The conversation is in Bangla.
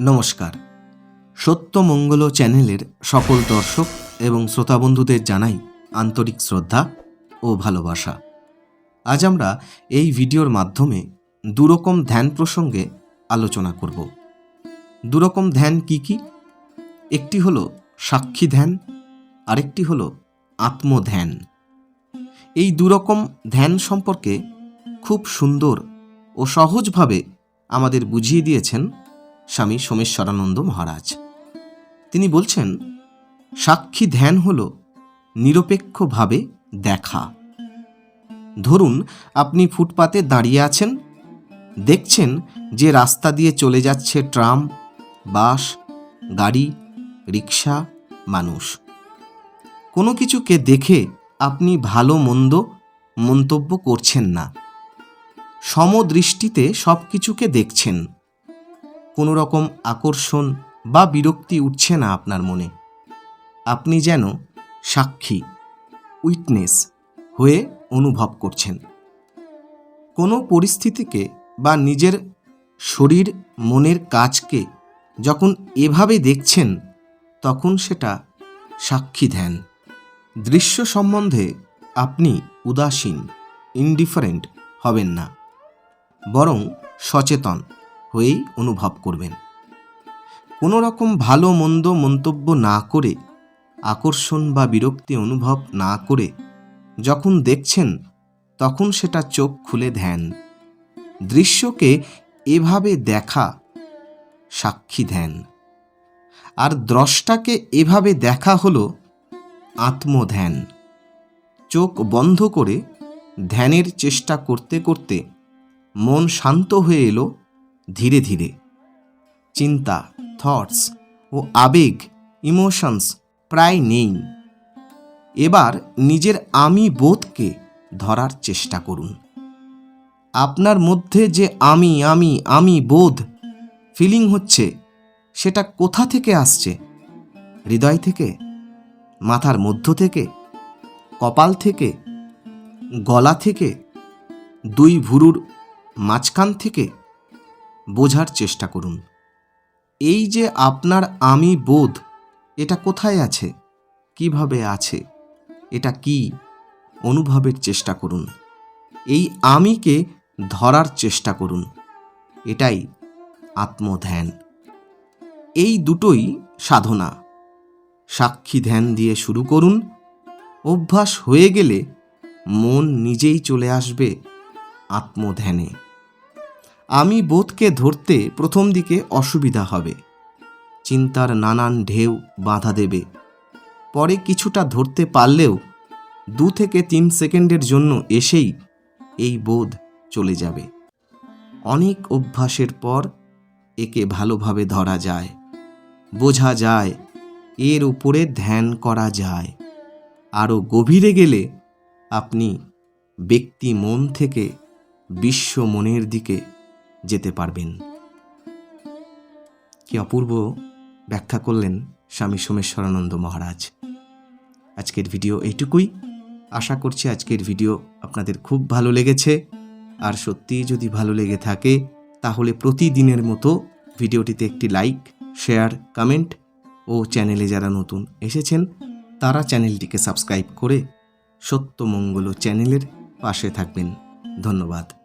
নমস্কার। সত্যমঙ্গল চ্যানেলের সকল দর্শক এবং শ্রোতা বন্ধুদের জানাই আন্তরিক শ্রদ্ধা ও ভালোবাসা। আজ আমরা এই ভিডিওর মাধ্যমে দুরকম ধ্যান প্রসঙ্গে আলোচনা করব। দুরকম ধ্যান কি কি? একটি হলো সাক্ষী ধ্যান, আরেকটি হলো আত্মধ্যান। এই দুরকম ধ্যান সম্পর্কে খুব সুন্দর ও সহজভাবে আমাদের বুঝিয়ে দিয়েছেন স্বামী সোমেশ্বরানন্দ মহারাজ। তিনি বলছেন, সাক্ষী ধ্যান হল নিরপেক্ষভাবে দেখা। ধরুন, আপনি ফুটপাতে দাঁড়িয়ে আছেন, দেখছেন যে রাস্তা দিয়ে চলে যাচ্ছে ট্রাম, বাস, গাড়ি, রিক্সা, মানুষ। কোনো কিছুকে দেখে আপনি ভালো মন্দ মন্তব্য করছেন না। সমদৃষ্টিতে সব কিছুকে দেখছেন। কোনো রকম আকর্ষণ বা বিরক্তি উঠছে না আপনার মনে। আপনি যেন সাক্ষী, উইটনেস হয়ে অনুভব করছেন। কোনো পরিস্থিতিকে বা নিজের শরীর, মনের কাজকে যখন এভাবে দেখছেন, তখন সেটা সাক্ষী ধ্যান দৃশ্য সম্বন্ধে আপনি উদাসীন ইনডিফারেন্ট হবেন না, বরং সচেতন। হয়েই অনুভব করবেন। কোনো রকম ভালো মন্দ মন্তব্য না করে, আকর্ষণ বা বিরক্তি অনুভব না করে যখন দেখছেন, তখন সেটা চোখ খুলে ধ্যান। দৃশ্যকে এভাবে দেখা, সাক্ষী ধ্যান। আর দ্রষ্টাকে এভাবে দেখা হলো, আত্মধ্যান। চোখ বন্ধ করে ধ্যানের চেষ্টা করতে করতে মন শান্ত হয়ে এলো ধীরে ধীরে। চিন্তা থটস ও আবেগ ইমোশনস প্রায় নেই। এবার নিজের আমি বোধকে ধরার চেষ্টা করুন। আপনার মধ্যে যে আমি আমি আমি বোধ ফিলিং হচ্ছে, সেটা কোথা থেকে আসছে? হৃদয় থেকে? মাথার মধ্য থেকে? কপাল থেকে? গলা থেকে? দুই ভুরুর মাঝখান থেকে? বোঝার চেষ্টা করুন। এই যে আপনার আমি বোধ, এটা কোথায় আছে? কীভাবে আছে? এটা কি? অনুভবের চেষ্টা করুন। এই আমিকে ধরার চেষ্টা করুন। এটাই আত্মধ্যান। এই দুটোই সাধনা। সাক্ষী ধ্যান দিয়ে শুরু করুন। অভ্যাস হয়ে গেলে মন নিজেই চলে আসবে আত্মধ্যানে। আমি বোধকে ধরতে প্রথম দিকে অসুবিধা হবে। চিন্তার নানান ঢেউ বাধা দেবে। পরে কিছুটা ধরতে পারলেও দু থেকে তিন সেকেন্ডের জন্য এসেই এই বোধ চলে যাবে। অনেক অভ্যাসের পর একে ভালোভাবে ধরা যায়। বোঝা যায় এর উপরে ধ্যান করা যায়। আরও গভীরে গেলে আপনি ব্যক্তি মন থেকে বিশ্ব মনের দিকে যেতে পারবেন। কি অপূর্ব ব্যাখ্যা করলেন স্বামী সোমেশ্বরানন্দ মহারাজ। আজকের ভিডিও এইটুকুই। আশা করছি আজকের ভিডিও আপনাদের খুব ভালো লেগেছে। আর সত্যিই যদি ভালো লেগে থাকে, তাহলে প্রতিদিনের মতো ভিডিওটিতে একটি লাইক, শেয়ার, কমেন্ট ও চ্যানেলে যারা নতুন এসেছেন, তারা চ্যানেলটিকে সাবস্ক্রাইব করে সত্যমঙ্গল চ্যানেলের পাশে থাকবেন। ধন্যবাদ।